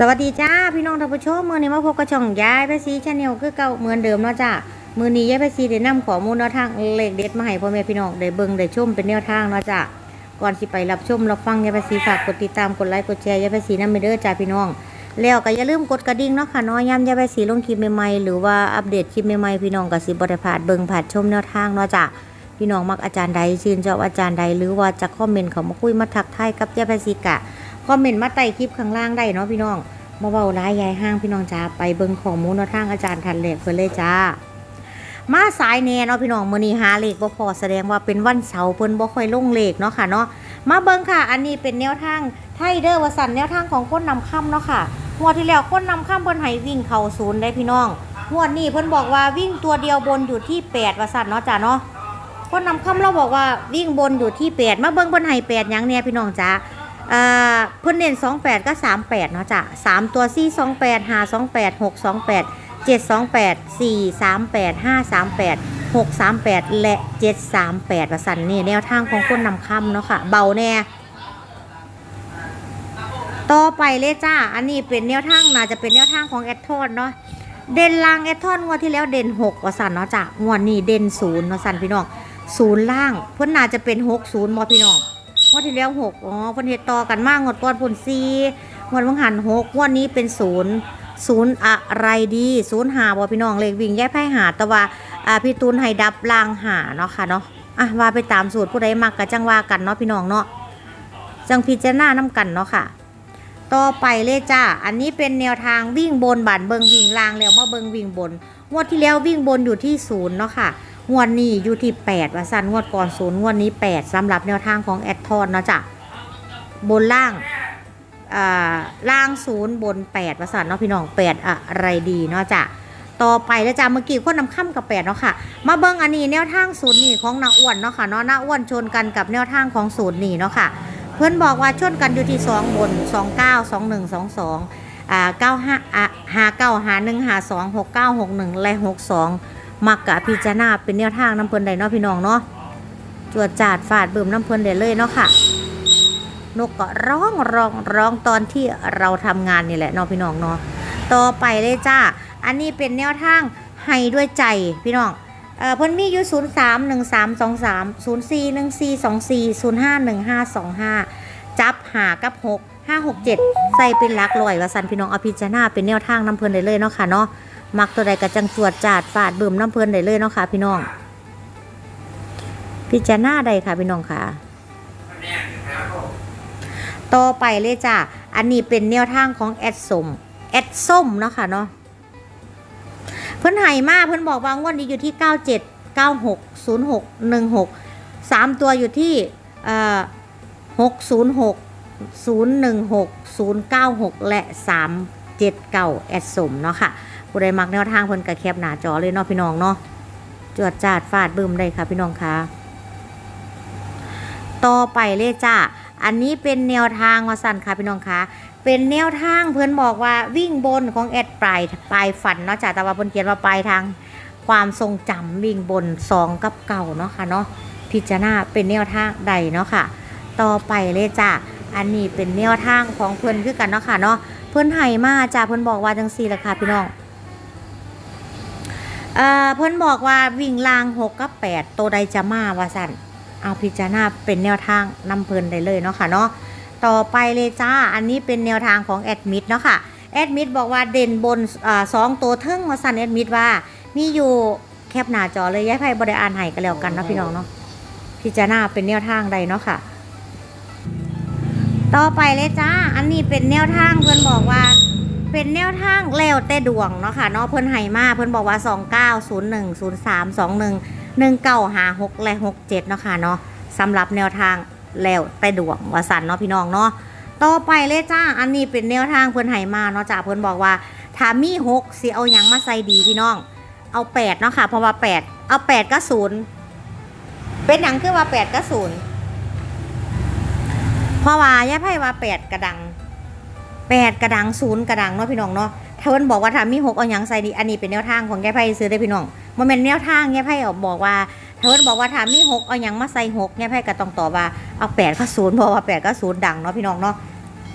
สวัสดีจ้าพี่น้องท่านผู้ชมมือนี้มาพบกับช่องยายไปซีชาแนลคือเก่าเหมือนเดิมเนาะจ้ามือนี้ยายไปซีได้นำข้อมูลแนวทางเลขเด็ดมาให้พ่อแม่พี่น้องได้เบิ่งได้ชมเป็นแนวทางเนาะจ้าก่อนสิไปรับชมรับฟังยายไปซีฝากกดติดตามกดไลค์กดแชร์ยายไปซีนำไปเด้อจ้าพี่น้อง แล้วก็อย่าลืมกดกระดิ่งเนาะค่ะน้อยย้ำยายไปซีลงคลิปใหม่ๆหรือว่าอัปเดตคลิปใหม่ๆพี่น้องก็สิบ่ได้พลาดเบิ่งผ่านชมแนวทางเนาะจ้าพี่น้องมักอาจารย์ใดชื่นชอบอาจารย์ใดหรือว่าจะคอมเมนต์เขามาคุยมาทักทายกับยายไปซีกะ คอมเมนต์มาใต้คลิปข้างล่างได้เนาะพี่น้องมาเบาร้ายยายห้างพี่น้องจ้าไปเบิ่งของมูลนทางอาจารย์ทันเหล็กเพิ่นเลยจ้า มาสายแน่เนาะพี่น้องมือนี้หาเหลขบ่พอแสดงว่าเป็นวันเสาร์เพิ่นบ่ค่อยลงเหลขเนาะค่ะเนาะมาเบิ่งค่ะ อันนี้เป็นแนวทางไทเดอว่าสั่นแนวทางของคนนำค่ำเนาะค่ะงวที่แล้วคนนำค่ำเพิ่นให้วิ่งเข้าศูนย์ได้พี่น้องงวนี้เพิ่นบอกว่าวิ่งตัวเดียวบนอยู่ที่8วสันเนาะจ้าเนาะคนนำค่ำเราบอกว่าวิ่งบนอยู่ที่8มาเบิ่งเพิ่นให้8หยังเนี่ยพี่น้องจ้า เพิ่นเน้น28 ก็ 38 เนาะจ้ะ3 ตัว 4 28 5 28 6 28 7 28 4 38 5 38 6 38 และ 7 38ว่าสันนี่แนวทางของคนนำคำเนาะค่ะ เบาแน่ต่อไปเลยจ้า อันนี้เป็นแนวทางน่าจะเป็นแนวทางของแอดทอนเนาะ เด่นล่างแอดทอนงวดที่แล้วเด่น6ว่าสันเนาะจ้ะงวดนี้เด่น0ว่าสันพี่น้องศูนย์ล่าง เพิ่นน่าจะเป็น 6 0บ่พี่น้อง วดที่แล้วหกอ๋อพิ่นเฮ็ดต่อกันมากงวดก่อนพุ่นสี่งวดวังหันหกงวดนี้เป็นศูนย์ศูนย์อะไรดีศูนย์หาบ่พี่น้องเลขวิ่งแยกไพ่หาแต่ว่าพี่ตูนให้ดับลางหาเนาะค่ะเนาะอะว่าไปตามสูตรผู้ใดมักก็จังว่ากันเนาะพี่น้องเนาะจังพิจารณานํกันเนาะค่ะ ต่อไปเลยจ้า อันนี้เป็นแนวทางวิ่งบนบานเบิงวิ่งลางแล้วมาเบิงวิ่งบน งวดที่แล้ววิ่งบนอยู่ที่ศูนย์เนาะค่ะ งวดนี้อยู่ที่8ว่าสั้นงวดก่อนศูนย์งวดนี้8สำหรับแนวทางของแอดทอนเนาะจ้ะบนล่างอ่าล่างศูนย์บน8ว่าสั้นเนาะพี่น้อง8อะไรดีเนาะจ้ะต่อไปแล้วจ้ะเมื่อกี้คนนำค่ำกับ8เนาะค่ะ มาเบิ่งอันนี้แนวทางศูนย์นี่ของนาอ้วนเนาะค่ะเนาะนาอ้วนชนกันกับแนวทางของศูนย์นี่เนาะค่ะ เพื่อนบอกว่าชนกันอยู่ที่2บน29 21 22อ่า95อ่า59 51 52 69 61และ62 มักกะพิจารณาเป็นแนวทางน้ำเพลินใดเนาะพี่น้องเนาะจวดจาดฝาดเบิ่มน้ำเพลินได้เลยเนาะค่ะ นกก็ร้องร้องร้องตอนที่เราทำงานนี่แหละเนาะพี่น้องเนาะต่อไปเลยจ้า อันนี้เป็นแนวทางให้ด้วยใจพี่น้องเอ่อเพิ่นมีอยู่0 3 1 3 2 3 0 4 1 4 2 4 0 5 1 5 2 5จับหากับ6 5 6 7ใส่เป็นลักลอยวาสันพี่น้องเอาพิจารณาเป็นแนวทางน้ำเพลินได้เลยเนาะค่ะเนาะ มักตัวใดก็จังจวดจาดฟาดเบิ่มน้ำเพลินได้เลยเนาะค่ะ พี่น้อง พิจารณาใดค่ะ พี่น้องค่ะ ต่อไปเลยจ้ะ อันนี้เป็นแนวทางของแอดส้มแอดส้มเนาะค่ะเนาะ เพิ่นให้มากเพิ่นบอกว่างวดนี้อยู่ที่97 96 06 16 3ตัวอยู่ที่เอ่อ606 016 096และ379แอดสมเนาะค่ะ ผู้ใดมักแนวทางเพิ่นก็แคปหนาจอเลยเนาะพี่น้องเนาะจวดจาดฟาดบึมได้ค่ะพี่น้องคะต่อไปเลยจ้าอันนี้เป็นแนวทางว่าสั่นค่ะพี่น้องคะเป็นแนวทางเพื่อนบอกว่าวิ่งบนของแอดปลายปลายฝันเนาะจ้าแต่ว่าเพิ่นเขียนว่าปลายทางความทรงจำวิ่งบนสองกับเก่าเนาะค่ะเนาะพิจารณาเป็นแนวทางใดเนาะค่ะ ต่อไปเลยจ้าอันนี้เป็นแนวทางของเพื่อนคือกันเนาะค่ะเนาะเพื่อนไห้มาจ้าเพื่อนบอกว่าจังซี่ละค่ะพี่น้อง เอ่อเพิ่นบอกว่าวิ่งลาง6กับ8ตัวใดจะมาว่าสั่นเอาพิจารณาเป็นแนวทางนำเพิ่นได้เลยเนาะค่ะเนาะต่อไปเลยจ้าอันนี้เป็นแนวทางของแอดมิดเนาะค่ะแอดมิดบอกว่าเด่นบนอสองตัวเทิงว่าสั่นแอดมิดว่ามีอยู่แคปหน้าจอเลยย้ายไพ่บริอานให้กันแล้วกันเนาะพี่น้องเนาะพิจารณาเป็นแนวทางใดเนาะค่ะ ต่อไปเลยจ้าอันนี้เป็นแนวทางเพิ่นบอกว่า เป็นแนวทางแล้วแต่ดวงเนาะค่ะเนาะเพิ่นให้มาเพิ่นบอกว่า 29 01 03 21 1956และ67เนาะค่ะเนาะสำหรับแนวทางแล้วแต่ดวงว่าสันเนาะพี่น้องเนาะต่อไปเลยจ้าอันนี้เป็นแนวทางเพิ่นให้มาเนาะจ้าเพิ่นบอกว่าถ้ามี6สิเอายังมาใส่ดีพี่น้อง เอา8เนาะค่ะเพราะว่า8เอา8ก็0เป็นหยังคือว่า8ก็0เพราะว่าย่าไพ่ว่า8กระดัง แปดกระดังศูนย์กระดังเนาะพี่น้องเนาะถ้าเพิ่นบอกว่าถ้ามีหกเอาหยังใส่ดีอันนี้เป็นแนวทางของแก้ไพ่ซื้อได้พี่น้องมันเป็นแนวทางแก้ไพ่บอกว่าถ้าเพิ่นบอกว่าถ้ามีหกเอาหยังมาใส่หกแก้ไพ่ก็ต้องตอบว่าเอาแปดก็ศูนย์เพราะว่าแปดก็ศูนย์ดังเนาะพี่น้องเนาะ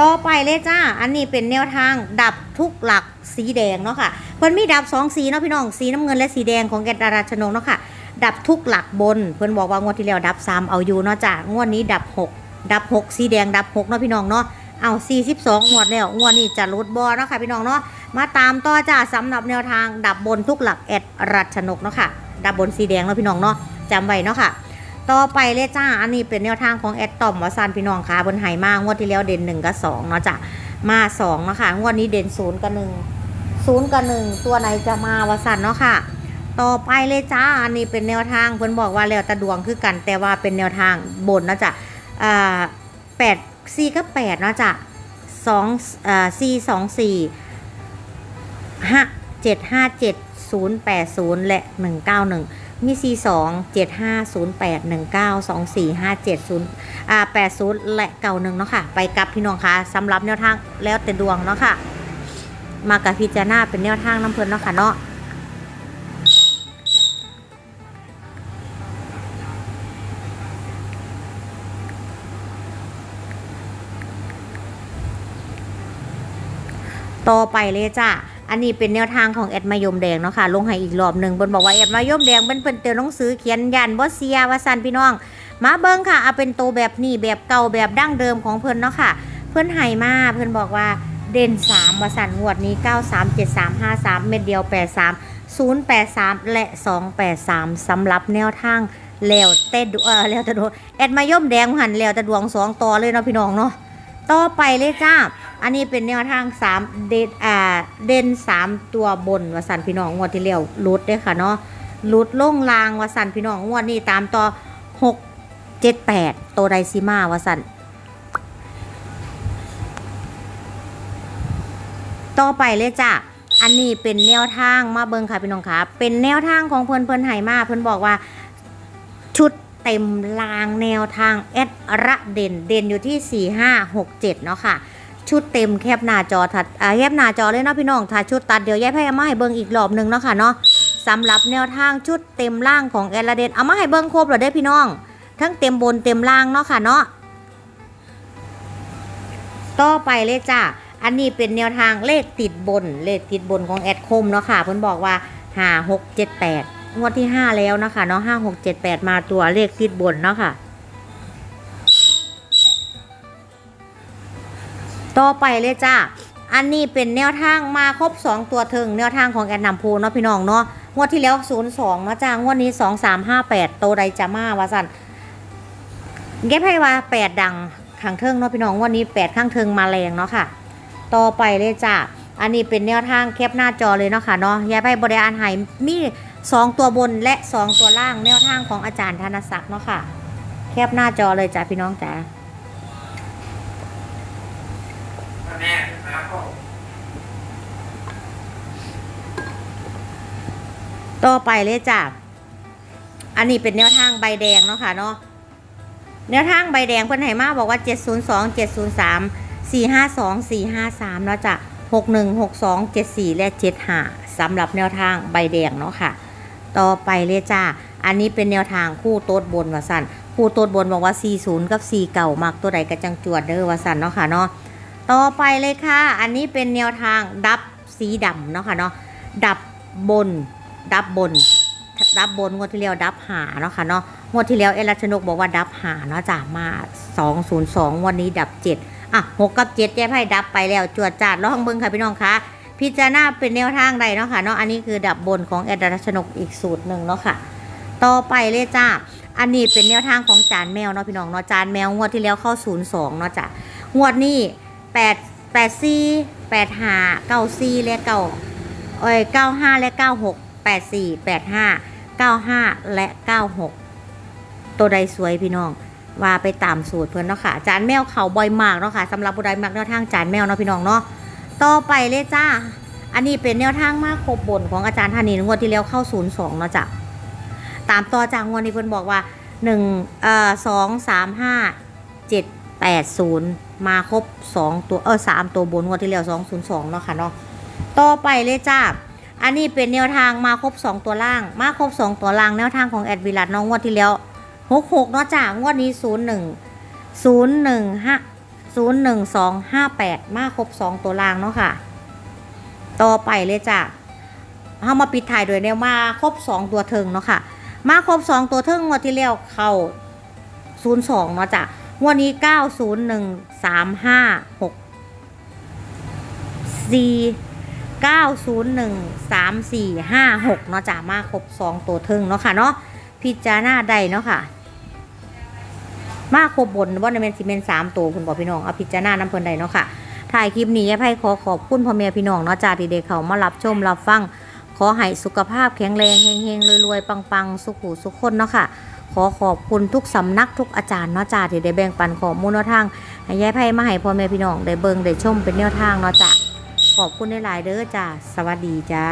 ต่อไปเลยจ้า อันนี้เป็นแนวทางดับทุกหลักสีแดงเนาะค่ะเพิ่นมีดับสองสีเนาะพี่น้อง สีน้ำเงินและสีแดงของแกดาราชนกเนาะค่ะ ดับทุกหลักบน เพิ่นบอกว่างวดที่แล้วดับสามเอาอยู่เนาะจ้างวดนี้ดับหกดับหกสีแดงดับหกเนาะพี่น้องเนาะ เอา42งวดแล้วงวดนี้จะลดบอเนาะค่ะพี่น้องเนาะมาตามต่อจ้าสำหรับแนวทางดับบนทุกหลักแอดรัชนกเนาะค่ะดับบนสีแดงเนาะพี่น้องเนาะจำไว้เนาะค่ะ ต่อไปเลยจ้าอันนี้เป็นแนวทางของแอดตอมวสันพี่น้องค่ะบนไหมากงวดที่แล้วเด่นหนึ่งกับสองเนาะจ้ะมาสองเนาะค่ะงวดนี้เด่นศูนย์กับหนึ่งศูนย์กับหนึ่งตัวไหนจะมาวสันเนาะค่ะ ต่อไปเลยจ้าอันนี้เป็นแนวทางเพิ่อนบอกว่าแล้วต่ดวงคือกันแต่ว่าเป็นแนวทางบนเนาะจ้ะอ่าแปด 4กับแปดเนาะจ้ะสองอ่าสี่สองสี่ห้าเจ็ดห้าเจ็ดศูนย์และหนึ่งเก้าหนึ่งมี 4 2 7 5 0 8 1 9 2 4 5 7 0อ่า80 และเก่าหนึ่งเนาะค่ะ ไปกับพี่น้องค่ะสำหรับแนวทางแล้วแต่ดวงเนาะค่ะ มากับพิจารณาเป็นแนวทางน้ำเพลินเนาะค่ะเนาะ ต่อไปเลยจ้าอันนี้เป็นแนวทางของแอดมายมแดงเนาะค่ะ ลงให้อีกรอบหนึ่งบนบอกว่าแอดมายมแดงเป็นเป็นเตือนหนังสือเขียนยันบอสเซียวาซันพี่น้อง มาเบิ้งค่ะเอาเป็นโตวแบบนี้แบบเก่าแบบดั้งเดิมของเพิ่นเนาะค่ะ เพิ่นให้มาเพิ่นบอกว่าเด่น3วาสันงวดนี้ 937353 เม็ดเดียว 83 083 และ 283สำหรับแนวทางแล้วแต่ดเออแล้วต่ดวงแอดมายมแดงหันแล้วต่ดวงสองต่อเลยเนาะพี่น้องเนาะต่อไปเลยจ้า อันนี้เป็นแนวทาง3เดนอ่าเด่น3ตัวบนวสันพี่น้องงวดที่แล้วลุดด้อค่ะเนาะลุดล่งลางวสันพี่น้องงวดนี้ตามต่อ6 7 8ตัวไดซิมาวสันต่อไปเลยจ้าอันนี้เป็นแนวทางมาเบิงค่ะพี่น้องค่ะเป็นแนวทางของเพิ่อนเพิ่อนไหมาเพิ่อนบอกว่าชุดเต็มรางแนวทางแอดระเด่นเด่นอยู่ที่ 4 5 6 7 เนาะค่ะ ชุดเต็มแคบหน้าจอถัดแคบหน้าจอเลยเนาะพี่น้องถ้าชุดตัดเดี๋ยวแยกให้เอามาให้เบิ่งอีกรอบหนึ่งเนาะค่ะเนาะสำหรับแนวทางชุดเต็มล่างของแอดระเดนเอามาให้เบิ่งครบเลยเด้พี่น้อง ทั้งเต็มบนเต็มล่างเนาะค่ะเนาะต่อไปเลยจ้าอันนี้เป็นแนวทางเลขติดบน เลขติดบนของแอดคมเนาะค่ะเพิ่นบอกว่าห้าหกเจ็ดแปดงวดที่5แล้วนะคะเนาะห้าหกเจ็ดแปดมาตัวเลขติดบนเนาะค่ะ ต่อไปเลยจ้าอันนี้เป็นแนวทางมาครบ 2 ตัวถึงแนวทางของแอนนำพูเนาะพี่น้องเนาะงวดที่แล้ว 02เนาะจ้างวดนี้ 2358 โตวใดจะมาวาสันเก็บให้ว่า 8 ดังข้างเทิงเนาะพี่น้องงวันนี้ 8 ข้างเทิงมาแรงเนาะค่ะ ต่อไปเลยจ้าอันนี้เป็นแนวทางแคปหน้าจอเลยเนาะค่ะเนาะยายไปบริการให้มีสองตัวบนและสองตัวล่างแนวทางของอาจารย์ธนศักดิ์เนาะค่ะ แคบหน้าจอเลยจ้ะพี่น้องจ๋า แม่ครับผม ต่อไปเลยจ้ะ อันนี้เป็นแนวทางใบแดงเนาะค่ะเนาะ แนวทางใบแดงเพื่อนไหมาบอกว่า 702 703 452 453เนาะจ้ะ 61 62 74 และ 75สำหรับแนวทางใบแดงเนาะค่ะ ต่อไปเลยจ้า อันนี้เป็นแนวทางคู่โต๊ดบนวาสันคู่โต๊ดบนบอกว่า 40 กับ 4 เก่ามักตัวใดกระจังจวดเด้อวาสันเนาะค่ะเนาะ ต่อไปเลยค่ะ อันนี้เป็นแนวทางดับสีดำเนาะค่ะเนาะ ดับบน ดับบน ดับบนงวดที่แล้วดับหาเนาะค่ะเนาะงวดที่แล้วเอรัชนกบอกว่าดับหาเนาะจ้ะมา 202 วันนี้ดับ 7 อะ 6 กับ 7แก้ไพ่ดับไปแล้วจวดจาดลองเบิ่งค่ะพี่น้องคะพิจารณาเป็นแนวทางใดเนาะค่ะเนาะอันนี้คือดับบนของแอดรัชนกอีกสูตรหนึ่งเนาะค่ะ ต่อไปเลยจ้าอันนี้เป็นแนวทางของจานแมวเนาะพี่น้องเนาะจานแมวงวดที่แล้วเข้า 02เนาะจ้ะงวดนี้8 8 4 8 5 9 4และ9เอ้ย95 และ 96 84 85 95 และ 96 ตัวใดสวยพี่น้องว่าไปตามสูตรเพื่อนเนาะค่ะจานแมวเขาบ่อยมากเนาะค่ะสำหรับผู้ใดมักแนวทางจานแมวเนาะพี่น้องเนาะต่อไปเลยจ้า อันนี้เป็นแนวทางมากครบบนของอาจารย์ธานีงวดที่แล้วเข้า02เนาะจ้ะตามต่อจากงวดนี้เพิ่อนบอกว่า1เอ่อ2 3 5 7 8 0มาครบ2ตัวเออ3ตัวบนงวดที่แล้ว202เนาะค่ะเนาะต่อไปเลยจ้า อันนี้เป็นแนวทางมาครบ 2 ตัวล่าง มาครบ 2 ตัวล่างแนวทางของแอดวิลัดน้องงวดที่แล้ว66เนาะจ้างวดนี้ 01 01 5ศูนย์หนึ่งสองห้าแปดมาครบสองตัวรางเนาะค่ะ ต่อไปเลยจ้ะเอามาปิดถ่ายโดยแนวมาครบสองตัวเทิงเนาะค่ะ มาครบสองตัวเทิงงวดที่แล้วเข้าศูนย์สองเนาะจ้ะงวดนี้เก้าศูนย์หนึ่งสามห้าหกสี่เก้าศูนย์หนึ่งสามสี่ห้าหกเนาะจ้ะมาครบสองตัวทิงเนาะค่ะเนาะพิจารณาได้เนาะค่ะ มาครบบนว่าในเมนซีเมนสามตัวคุณบอกพี่น้องเอาพิจารณาน้ำเพลินใดเนาะค่ะถ่ายคลิปนี้ยายไพ่ขอขอบคุณพ่อแม่พี่น้องเนาะจ้าที่เด็กเขามารับชมรับฟัง ขอให้สุขภาพแข็งแรงเฮงๆรวยๆปังๆ สุขุสุขคนเนาะค่ะ ขอขอบคุณทุกสำนักทุกอาจารย์เนาะจ้าที่ได้แบ่งปันข้อมูลแนวทางให้ยายไพ่มาให้พ่อแม่พี่น้องได้เบิ่งได้ชมเป็นแนวทางเนาะจ้า ขอบคุณหลายๆเด้อจ้าสวัสดีจ้า